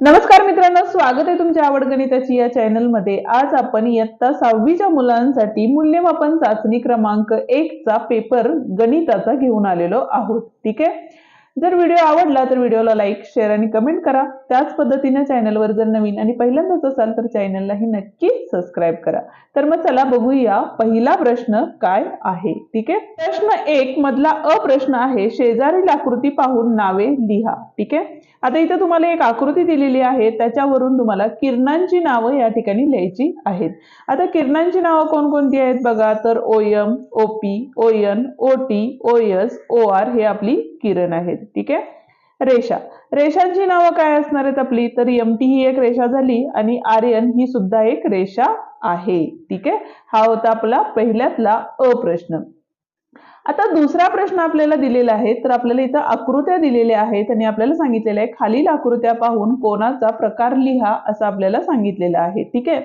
नमस्कार मित्रांनो स्वागत आहे तुमच्या आवड गणिताची या चॅनलमध्ये आज आपण इयत्ता सहावीच्या मुलांसाठी मूल्यमापन चाचणी क्रमांक एक चा पेपर गणिताचा घेऊन आलेलो आहोत. ठीक आहे? जर व्हिडिओ आवडला तर व्हिडिओला लाईक शेअर आणि कमेंट करा. त्याच पद्धतीने चॅनलवर जर नवीन आणि पहिल्यांदाच असाल तर चॅनललाही नक्की सबस्क्राईब करा. तर मग चला बघूया पहिला प्रश्न काय आहे? ठीक आहे? प्रश्न एक मधला अ प्रश्न आहे शेजारील आकृती पाहून नावे लिहा. ठीक आहे? आता इथं तुम्हाला एक आकृती दिलेली आहे त्याच्यावरून तुम्हाला किरणांची नावं या ठिकाणी लिहायची आहेत. आता किरणांची नावं कोणकोणती आहेत बघा. तर ओएम ओपी ओयन ओटी ओएस ओ आर हे आपली किरण आहेत ठीक आहे? रेषा. रेषांची नावं काय असणार आहेत आपली? तर एमटी ही एक रेषा झाली आणि आर्यन ही सुद्धा एक रेषा आहे ठीक आहे? हा होता आपला पहिल्यातला अ प्रश्न. आता दुसरा प्रश्न आपल्याला दिलेला आहे तर आपल्याला इथं आकृत्या दिलेल्या आहेत आणि आपल्याला सांगितलेलं आहे खालील आकृत्या पाहून कोणाचा प्रकार लिहा असं आपल्याला सांगितलेलं आहे ठीक आहे?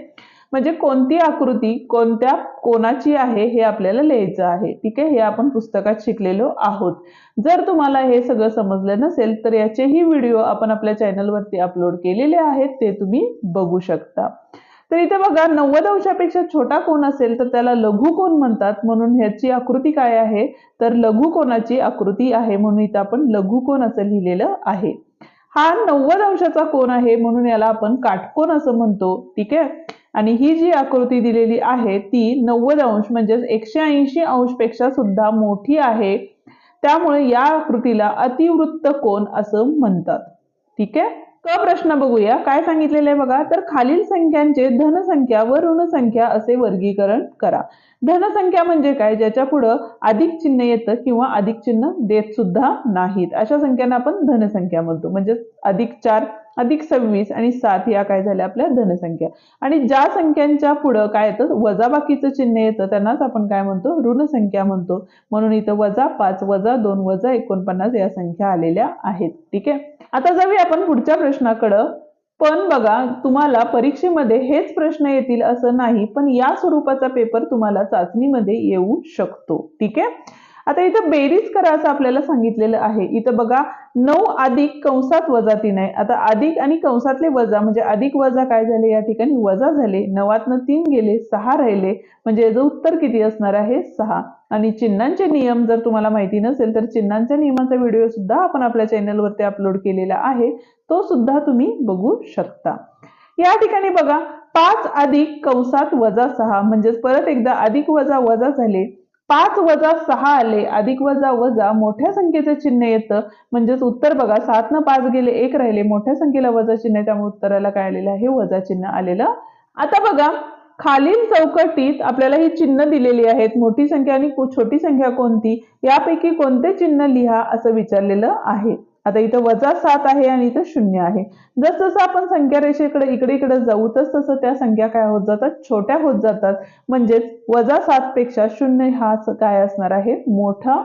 म्हणजे कोणती आकृती कोणत्या कोणाची आहे हे आपल्याला लिहायचं आहे. ठीक आहे? हे आपण पुस्तकात शिकलेलो आहोत. जर तुम्हाला हे सगळं समजलं नसेल तर याचेही व्हिडिओ आपण आपल्या चॅनलवरती अपलोड केलेले आहेत ते तुम्ही बघू शकता. तर इथे बघा नव्वद अंशापेक्षा छोटा कोण असेल तर त्याला लघु कोण म्हणतात. म्हणून ह्याची आकृती काय आहे? तर लघु कोणाची आकृती आहे म्हणून इथं आपण लघु कोण असं लिहिलेलं आहे. हा नव्वद अंशाचा कोण आहे म्हणून याला आपण काटकोण असं म्हणतो. ठीक आहे? आणि ही जी आकृती दिलेली आहे ती नव्वद अंश म्हणजेच एकशे ऐंशी अंशपेक्षा सुद्धा मोठी आहे. त्यामुळे या आकृतीला अतिवृत्त कोण असं म्हणतात. ठीक आहे? क प्रश्न बघूया. काय सांगितलेलं आहे बघा? तर खालील संख्यांचे धनसंख्या व ऋणसंख्या असे वर्गीकरण करा. धनसंख्या म्हणजे काय? ज्याच्या पुढं अधिक चिन्ह येतं किंवा अधिक चिन्ह देत सुद्धा नाहीत. अशा संख्यांना आपण धनसंख्या म्हणतो. म्हणजे अधिक चार अधिक सव्वीस आणि सात या काय झाल्या आपल्या धनसंख्या. आणि ज्या संख्यांच्या पुढं काय येतं? वजाबाकीचं चिन्ह येतं त्यांनाच आपण काय म्हणतो? ऋणसंख्या म्हणतो. म्हणून इथं वजा पाच वजा दोन वजा एकोणपन्नास या संख्या आलेल्या आहेत. ठीक आहे? आता जाऊया आपण पुढच्या प्रश्नाकडं. पण बघा तुम्हाला परीक्षेमध्ये हेच प्रश्न येतील असं नाही पण या स्वरूपाचा पेपर तुम्हाला चाचणीमध्ये येऊ शकतो. ठीक आहे? आता इथं बेरीज करा असं आपल्याला सांगितलेलं आहे. इथं बघा नऊ अधिक कंसात वजा तीन आहे. आता अधिक आणि कंसातले वजा म्हणजे अधिक वजा काय झाले? या ठिकाणी वजा झाले. नवातनं तीन गेले सहा राहिले. म्हणजे याचं उत्तर किती असणार आहे? सहा. आणि चिन्हांचे नियम जर तुम्हाला माहिती नसेल तर चिन्हांच्या नियमाचा व्हिडिओ सुद्धा आपण आपल्या चॅनलवरती अपलोड केलेला आहे. तो सुद्धा तुम्ही बघू शकता. या ठिकाणी बघा पाच अधिक कंसात वजा सहा. म्हणजेच परत एकदा अधिक वजा वजा झाले. पाच वजा सहा आले अधिक वजा वजा मोठ्या संख्येचं चिन्ह येतं. म्हणजेच उत्तर बघा सात न पाच गेले एक राहिले. मोठ्या संख्येला वजा चिन्ह त्यामुळे उत्तराला काय आलेलं आहे? वजा चिन्ह आलेलं. आता बघा खालील चौकटीत आपल्याला ही चिन्ह दिलेली आहेत. मोठी संख्या आणि छोटी संख्या कोणती? यापैकी कोणते चिन्ह लिहा असं विचारलेलं आहे. आता इथं वजा सात आहे आणि इथं शून्य आहे. जस जसं आपण संख्या रेषेकडे इकडे इकडे जाऊ तस तसं त्या संख्या काय होत जातात? छोट्या होत जातात. म्हणजेच वजा सात पेक्षा शून्य हा काय असणार आहे? मोठा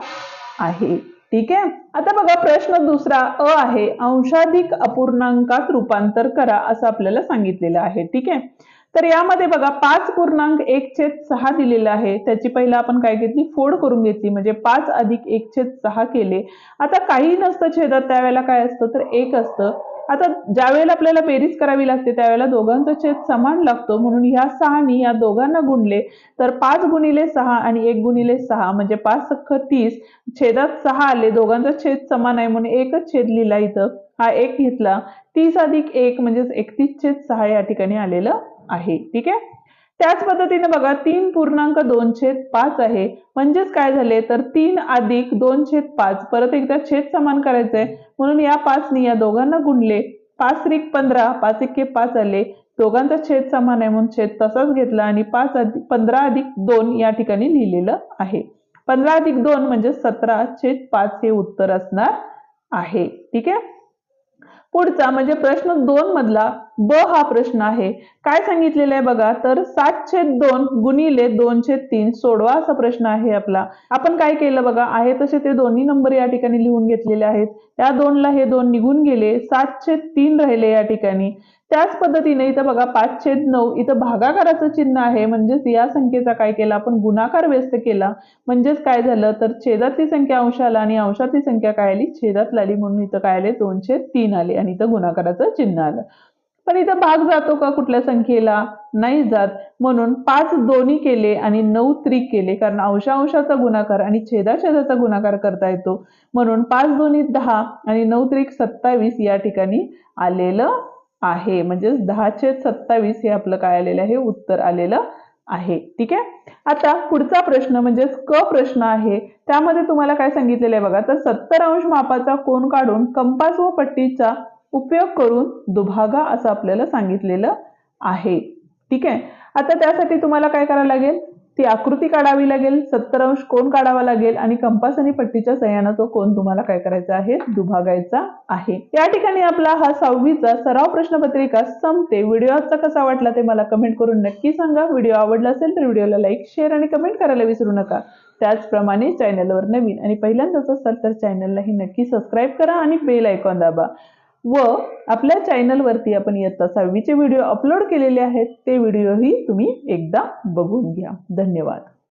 आहे. ठीक आहे? आता बघा प्रश्न दुसरा अ आहे. अंशाधिक अपूर्णांकात रूपांतर करा असं आपल्याला सांगितलेलं आहे. ठीक आहे? तर यामध्ये बघा पाच पूर्णांक एक छेद सहा दिलेला आहे. त्याची पहिला आपण काय घेतली? फोड करून घेतली. म्हणजे पाच अधिक एक छेद सहा केले. आता काही नसतं छेदात त्यावेळेला काय असतं? तर एक असतं. आता ज्या वेळेला आपल्याला बेरीज करावी लागते त्यावेळेला दोघांचा छेद समान लागतो. म्हणून ह्या सहानी या दोघांना गुणले तर पाच गुणिले सहा आणि एक गुणिले सहा म्हणजे पाच सख्ख तीस. छेदात सहा आले दोघांचा छेद समान आहे म्हणून एकच छेद लिहिला इथं. हा एक घेतला. तीस अधिक एक म्हणजेच एकतीस छेद सहा या ठिकाणी आलेलं आहे. ठीक आहे? त्याच पद्धतीने बघा तीन पूर्णांक दोन छेद पाच आहे. म्हणजेच काय झाले? तर तीन अधिक दोन छेद पाच. परत एकदा छेद समान करायचंय. म्हणून या पाचनी या दोघांना गुणले. पाच रिक पंधरा पाच इतके पाच आले. दोघांचा छेद समान आहे म्हणून छेद तसाच घेतला आणि पाच अधिक पंधरा अधिक दोन या ठिकाणी लिहिलेलं आहे. पंधरा अधिक दोन म्हणजे सतरा छेद पाच हे उत्तर असणार आहे. ठीक आहे? पुढचा म्हणजे प्रश्न दोन मधला. ब हा प्रश्न आहे. काय सांगितलेलं आहे बघा? तर सात छेद दोन गुणिले दोनशे तीन सोडवा असा प्रश्न आहे आपला. आपण काय केलं बघा? आहे तसे ते दोन्ही नंबर या ठिकाणी लिहून घेतलेले आहेत. त्या दोनला हे दोन निघून गेले. सात छेद तीन राहिले या ठिकाणी. त्याच पद्धतीने इथं बघा पाच छेद नऊ इथं भागाकाराचं चिन्ह आहे. म्हणजेच या संख्येचा काय केला? आपण गुणाकार व्यस्त केला. म्हणजेच काय झालं? तर छेदातली संख्या अंशाला आणि अंशातली संख्या काय आली? छेदात आली म्हणून इथं काय आले? दोनशे तीन आले आणि इथं गुणाकाराचं चिन्ह आलं. पण इथं भाग जातो का कुठल्या संख्येला? नाही जात. म्हणून पाच दोन्ही केले आणि नऊ त्रिक केले. कारण अंशांशाचा गुणाकार आणि छेदाछेदाचा गुणाकार करता येतो. म्हणून पाच दोन्ही दहा आणि नऊ त्रिक सत्तावीस या ठिकाणी आलेलं आहे. म्हणजेच दहा छेद सत्तावीस हे आपलं काय आलेलं आहे? उत्तर आलेलं आहे. ठीक आहे? आता पुढचा प्रश्न म्हणजेच क प्रश्न आहे. त्यामध्ये तुम्हाला काय सांगितलेलं आहे बघा. तर सत्तर अंश मापाचा कोण काढून कंपास व पट्टीचा उपयोग करून दुभागा असं आपल्याला सांगितलेलं आहे. ठीक आहे? आता त्यासाठी तुम्हाला काय करावं लागेल? ती आकृती काढावी लागेल. सत्तर अंश कोण काढावा लागेल. आणि कंपास आणि पट्टीच्या सह्यानं तो कोण तुम्हाला काय करायचा आहे? दुभागायचा आहे. या ठिकाणी आपला हा सहावीचा सराव प्रश्नपत्रिका संपते. व्हिडिओ आजचा कसा वाटला ते मला कमेंट करून नक्की सांगा. व्हिडिओ आवडला असेल तर व्हिडिओला लाईक शेअर आणि कमेंट करायला विसरू नका. त्याचप्रमाणे चॅनलवर नवीन आणि पहिल्यांदाच असाल तर चॅनललाही नक्की सबस्क्राईब करा आणि बेल आयकॉन दाबा. व आपल्या चॅनलवरती आपण इयत्ता सहावीचे व्हिडिओ अपलोड केलेले आहेत ते व्हिडिओही तुम्ही एकदा बघून घ्या. धन्यवाद.